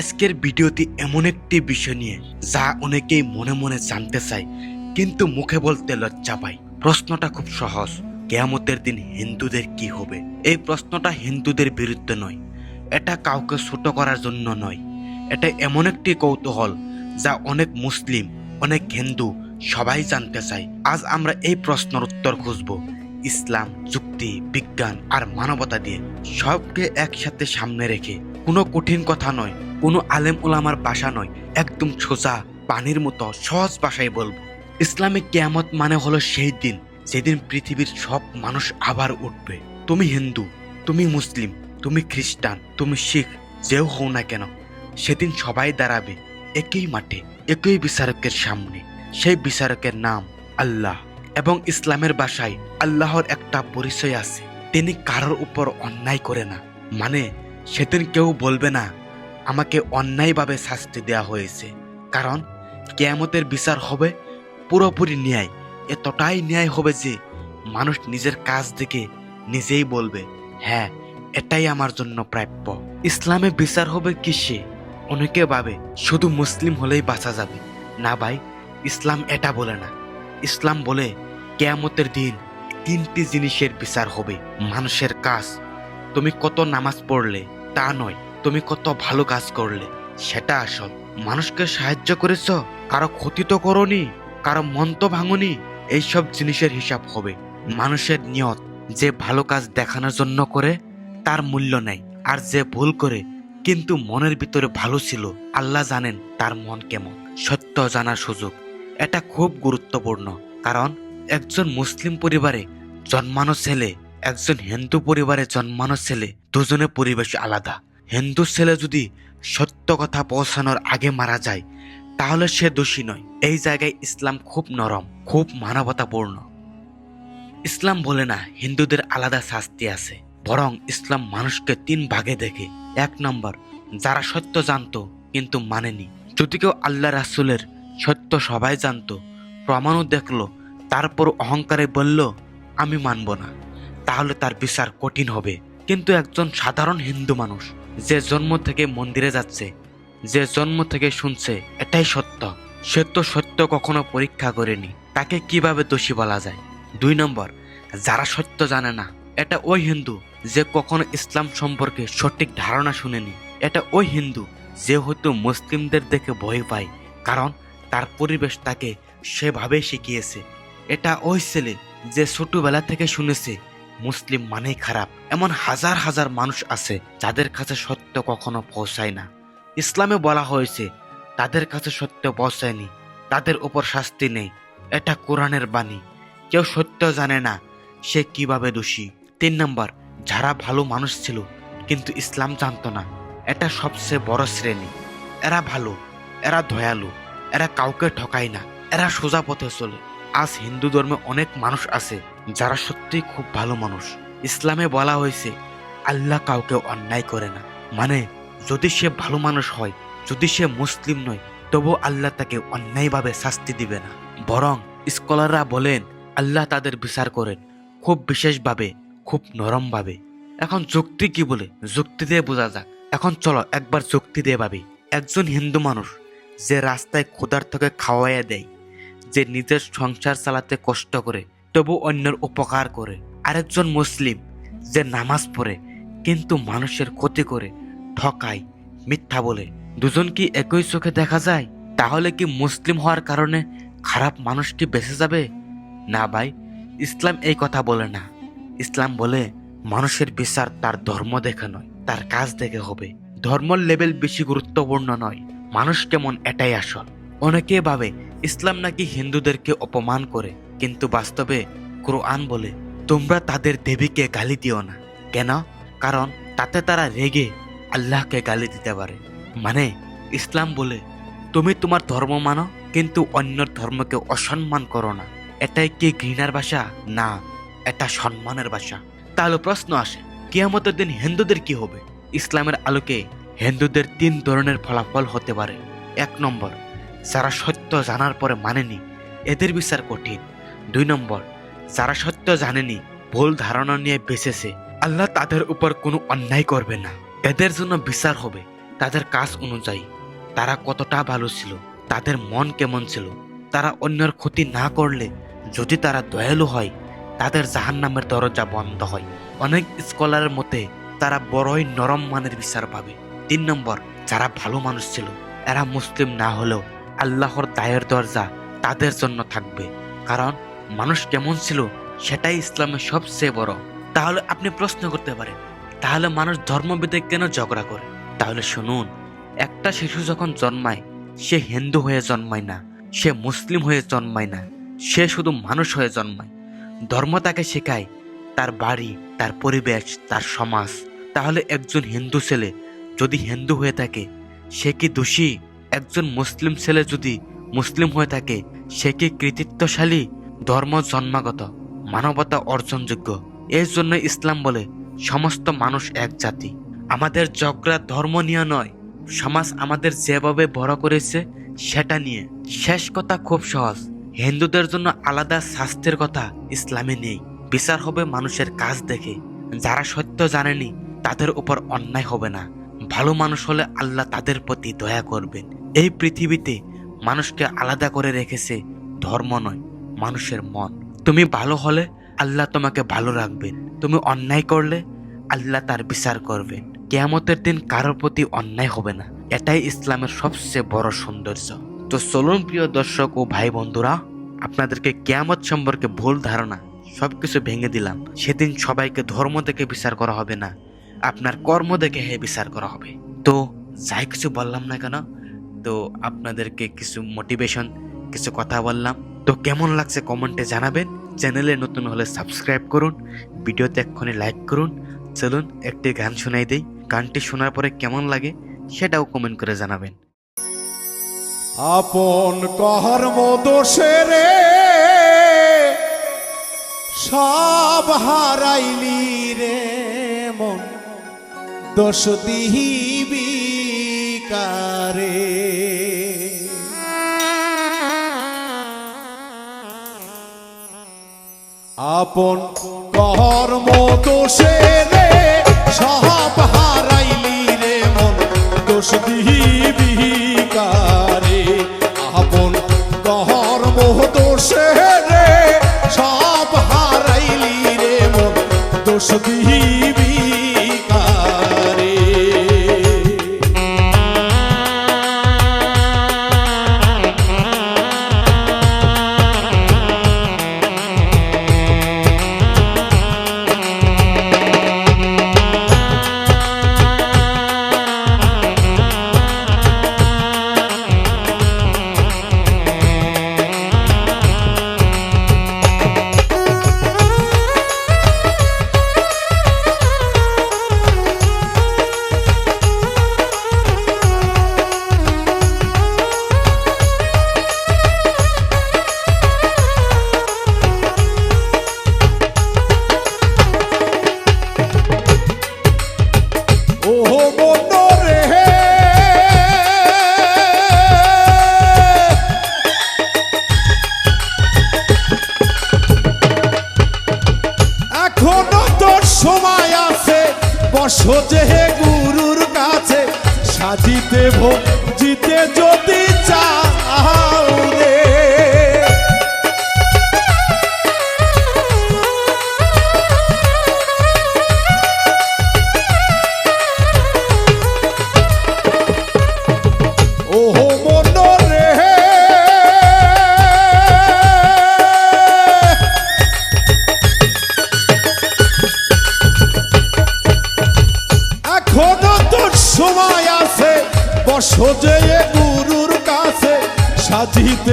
আজকের ভিডিওটি এমন একটি বিষয় নিয়ে যা অনেকেই মনে মনে জানতে চায়, কিন্তু মুখে বলতে লজ্জা পায়। প্রশ্নটা খুব সহজ, কেয়ামতের দিন হিন্দুদের কি হবে? এই প্রশ্নটা হিন্দুদের বিরুদ্ধে নয়, এটা কাউকে ছোট করার জন্য নয়। এটা এমন একটি কৌতূহল যা অনেক মুসলিম, অনেক হিন্দু সবাই জানতে চায়। আজ আমরা এই প্রশ্নের উত্তর খুঁজব, ইসলাম, যুক্তি, বিজ্ঞান আর মানবতা দিয়ে। সবকে একসাথে সামনে রেখে কোনো কঠিন কথা নয়, কোনো আলেম ওলামার ভাষা নয়, একদম সোজা, পানির মতো, সহজ ভাষায় বলব। ইসলামিক কেয়ামত মানে হলো সেই দিন, যেদিন পৃথিবীর সব মানুষ আবার উঠবে। তুমি হিন্দু, তুমি মুসলিম, তুমি খ্রিস্টান, তুমি শিখ, যেও হও না কেন, সেদিন সবাই দাঁড়াবে একই মাঠে, একই বিচারকের সামনে। সেই বিচারকের নাম আল্লাহ এবং ইসলামের বাসায় আল্লাহর একটা পরিচয় আছে। তিনি কারোর উপর অন্যায় করে না। মানে সেদিন কেউ বলবে না, আমাকে অন্যায়ভাবে শাস্তি দেওয়া হয়েছে। কারণ কেয়ামতের বিচার হবে পুরোপুরি ন্যায়, এতটাই ন্যায় হবে যে মানুষ নিজের কাজ দেখে নিজেই বলবে হ্যাঁ এটাই আমার জন্য প্রাপ্য। ইসলামে বিচার হবে কিসে? অনেকে ভাবে শুধু মুসলিম হলেই বাঁচা যাবে। না ভাই, ইসলাম এটা বলে না। ইসলাম বলে কেয়ামতের দিন তিনটি জিনিসের বিচার হবে, মানুষের কাজ। তুমি কত নামাজ পড়লে, তা নয়, তুমি কত ভালো কাজ করলে। সেটা আসল। মানুষকে সাহায্য করেছ? কারও ক্ষতি তো করনি, কারও মন তো ভাঙনি, এইসব জিনিসের হিসাব হবে। মানুষের নিয়ত, যে ভালো কাজ দেখানোর জন্য করে, তার মূল্য নেই, আর যে ভুল করে, কিন্তু মনের ভিতরে ভালো ছিল। আল্লাহ জানেন তার মন কেমন। সত্য জানার সুযোগ। এটা খুব গুরুত্বপূর্ণ, কারণ একজন মুসলিম পরিবারে জন্মানো ছেলে একজন হিন্দু পরিবারে জন্মানো ছেলে, দুজনের পরিবেশ আলাদা। হিন্দু ছেলে যদি সত্য কথা পৌঁছানোর আগে মারা যায়, তাহলে সে দোষী নয়। এই জায়গায় ইসলাম খুব নরম, খুব মানবতাপূর্ণ। ইসলাম বলে না, হিন্দুদের আলাদা শাস্তি আছে। বরং ইসলাম মানুষকে তিন ভাগে দেখে। এক নম্বর, যারা সত্য জানত, কিন্তু মানেনি। যদি কেউ আল্লাহ রাসুলের সত্য সবাই জানতো, প্রমাণও দেখল, তারপর অহংকারে বলল, আমি মানব না। তাহলে তার বিচার কঠিন হবে। কিন্তু একজন সাধারণ হিন্দু মানুষ যে জন্ম থেকে মন্দিরে যাচ্ছে, যে জন্ম থেকে শুনছে, এটাই সত্য। সে তো সত্য কখনো পরীক্ষা করেনি। তাকে কীভাবে দোষী বলা যায়? দুই নম্বর, যারা সত্য জানে না, এটা ওই হিন্দু যে কখনো ইসলাম সম্পর্কে সঠিক ধারণা শুনেনি। এটা ওই হিন্দু যে হয়তো মুসলিমদের দেখে ভয় পায়, কারণ তার পরিবেশ তাকে সেভাবে শিখিয়েছে। এটা ওই ছেলে যে ছোটবেলা থেকে শুনেছে মুসলিম মানেই খারাপ। এমন হাজার হাজার মানুষ আছে যাদের কাছে সত্য কখনো পৌঁছায় না। ইসলামে বলা হয়েছে, তাদের কাছে সত্য পৌঁছায়নি, তাদের উপর শাস্তি নেই। এটা কোরআনের বাণী। কেউ সত্য জানে না, সে কীভাবে দোষী। তিন নম্বর, যারা ভালো মানুষ ছিল, কিন্তু ইসলাম জানতো না, এটা সবচেয়ে বড় শ্রেণি। এরা ভালো, এরা দয়ালু, এরা কাউকে ঠকায় না, এরা সোজা পথে চলে। আজ হিন্দু ধর্মে অনেক মানুষ আছে যারা সত্যিই খুব ভালো মানুষ। ইসলামে বলা হয়েছে, আল্লাহ কাউকে অন্যায় করে না। মানে যদি সে ভালো মানুষ হয়, যদি সে মুসলিম নয়, তবু আল্লাহ তাকে অন্যায়ভাবে শাস্তি দিবে না। বরং স্কলাররা বলেন, আল্লাহ তাদের বিচার করেন, খুব বিশেষভাবে, খুব নরমভাবে। এখন যুক্তি কি বলে? যুক্তি দিয়ে বোঝা যাক। এখন চলো একবার যুক্তি দিয়ে ভাবি। একজন হিন্দু মানুষ যে রাস্তায় ক্ষুধার থেকে খাওয়াইয়া দেয় যে নিজের সংসার চালাতে কষ্ট করে, তবু অন্যের উপকার করে। আরেকজন মুসলিম যে নামাজ পড়ে, কিন্তু মানুষের ক্ষতি করে, ঠকায়, মিথ্যা বলে। দুজন কি একই চোখে দেখা যায়? তাহলে কি মুসলিম হওয়ার কারণে খারাপ মানুষটি বেঁচে যাবে? না ভাই, ইসলাম এই কথা বলে না। ইসলাম বলে, মানুষের বিচার তার ধর্ম দেখে নয়, তার কাজ দেখে হবে। ধর্মর লেভেল বেশি গুরুত্বপূর্ণ নয়। মানুষ কেমন এটাই আসল। অনেকে ভাবে ইসলাম নাকি হিন্দুদেরকে অপমান করে, কিন্তু বাস্তবে কোরআন বলে, তোমরা তাদের দেবীকে গালি দিও না। কেন? কারণ তাতে তারা রেগে আল্লাহকে গালি দিতে পারে। মানে ইসলাম বলে, তুমি তোমার ধর্ম মানো, কিন্তু অন্য ধর্মকে অসম্মান করো না। এটাই কি ঘৃণার ভাষা? না, এটা সম্মানের ভাষা। তাহলে প্রশ্ন আসে, কিয়ামতের দিন হিন্দুদের কি হবে? ইসলামের আলোকে হিন্দুদের তিন ধরনের ফলাফল হতে পারে। এক নম্বর যারা সত্য জানার পরে মানেনি, এদের বিচার কঠিন। দুই নম্বর, যারা সত্য জানেনি, ভুল ধারণা নিয়ে বেঁচেছে। আল্লাহ তাদের উপর কোনো অন্যায় করবে না। এদের জন্য বিচার হবে, তাদের কাজ অনুযায়ী। তারা কতটা ভালো ছিল, তাদের মন কেমন ছিল। তারা অন্যের ক্ষতি না করলে, যদি তারা দয়ালু হয়, তাদের জাহান নামের দরজা বন্ধ হয়। অনেক স্কলারের মতে, তারা বড়ই নরম মানের বিচার পাবে। তিন নম্বর, যারা ভালো মানুষ ছিল, এরা মুসলিম না হলেও আল্লাহর দায়ের দরজা তাদের জন্য থাকবে। কারণ মানুষ কেমন ছিল, সেটাই ইসলামের সবচেয়ে বড়। তাহলে আপনি প্রশ্ন করতে পারেন, তাহলে মানুষ ধর্মভেদে কেন ঝগড়া করে? তাহলে শুনুন, একটা শিশু যখন জন্মায়, সে হিন্দু হয়ে জন্মায় না, সে মুসলিম হয়ে জন্মায় না, সে শুধু মানুষ হয়ে জন্মায়। ধর্ম তাকে শেখায়, তার বাড়ি, তার পরিবেশ, তার সমাজ। তাহলে একজন হিন্দু ছেলে যদি হিন্দু হয়ে থাকে, সে কি দোষী? একজন মুসলিম ছেলে যদি মুসলিম হয়ে থাকে, সে কি কৃতিত্বশালী? ধর্ম জন্মাগত, মানবতা অর্জনযোগ্য। এর জন্য ইসলাম বলে, সমস্ত মানুষ এক জাতি। আমাদের ঝগড়া ধর্ম নিয়ে নয়, সমাজ আমাদের যেভাবে বড় করেছে, সেটা নিয়ে। শেষ কথা খুব সহজ, হিন্দুদের জন্য আলাদা শাস্তির কথা ইসলামে নেই। বিচার হবে মানুষের কাজ দেখে। যারা সত্য জানেনি, তাদের উপর অন্যায় হবে না। ভালো মানুষ হলে আল্লাহ তাদের প্রতি দয়া করবেন। এই পৃথিবীতে মানুষকে আলাদা করে রেখেছে ধর্ম নয়, মানুষের মন তুমি ভালো হলে আল্লাহ তোমাকে ভালো রাখবেন তুমি অন্যায় করলে আল্লাহ তার বিচার করবেন কেয়ামতের দিন কারোর প্রতি অন্যায় হবে না। এটাই ইসলামের সবচেয়ে বড় সৌন্দর্য। তো চলুন প্রিয় দর্শক ও ভাই বন্ধুরা, আপনাদেরকে কেয়ামত সম্পর্কে ভুল ধারণা সবকিছু ভেঙে দিলাম। সেদিন সবাইকে ধর্ম দেখে বিচার করা হবে না, আপনার কর্ম দেখে হে বিচার করা হবে। তো যাই কিছু বললাম না কেন তো আপনাদেরকে কিছু মোটিভেশন কিছু কথা বললাম। তো কেমন লাগছে কমেন্টে জানাবেন। চ্যানেলে নতুন হলে সাবস্ক্রাইব করুন। ভিডিওতে এক্ষুনি লাইক করুন। চলুন, একটি গান শোনাই দেই। গানটি শোনার পরে কেমন লাগে সেটাও কমেন্ট করে জানাবেন। আপন কর্ম দোষে রে সব হারাইলি রে মন। দোষ দিহিবি কারে আপন কর্ম দোষে রে সব হারাইলি রে মন, দোষ দিবি কারে আপন কর্ম দোষে রে সব হারাইলি রে মন, দোষ দিবি সময় আছে। বসো যে গুরুর কাছে সাজিতে ভোগ জিতে যদি চাও।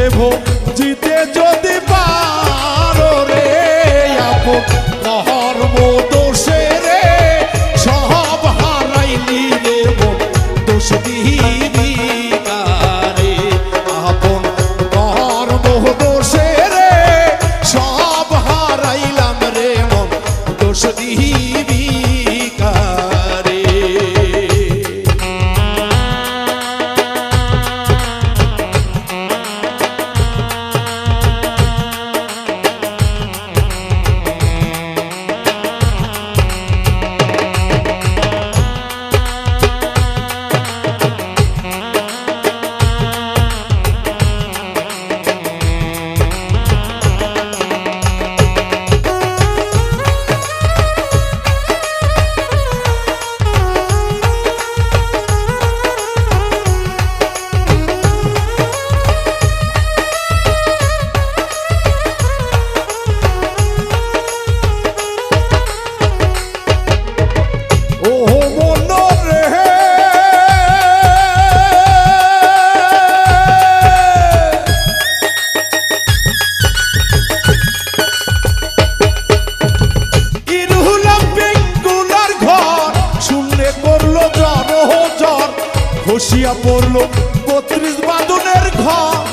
সাজিতে ভোগ জিতে যদি পারো রে আপন কর্ম দোষে রে, সব হারাইলি রে মন দোষ দিবি কারে। আপন কর্ম দোষে রে, সব হারাইলাম রে মন, দোষ দিবি খসিয়া পড়ল বত্রিশ বাদনের ঘর।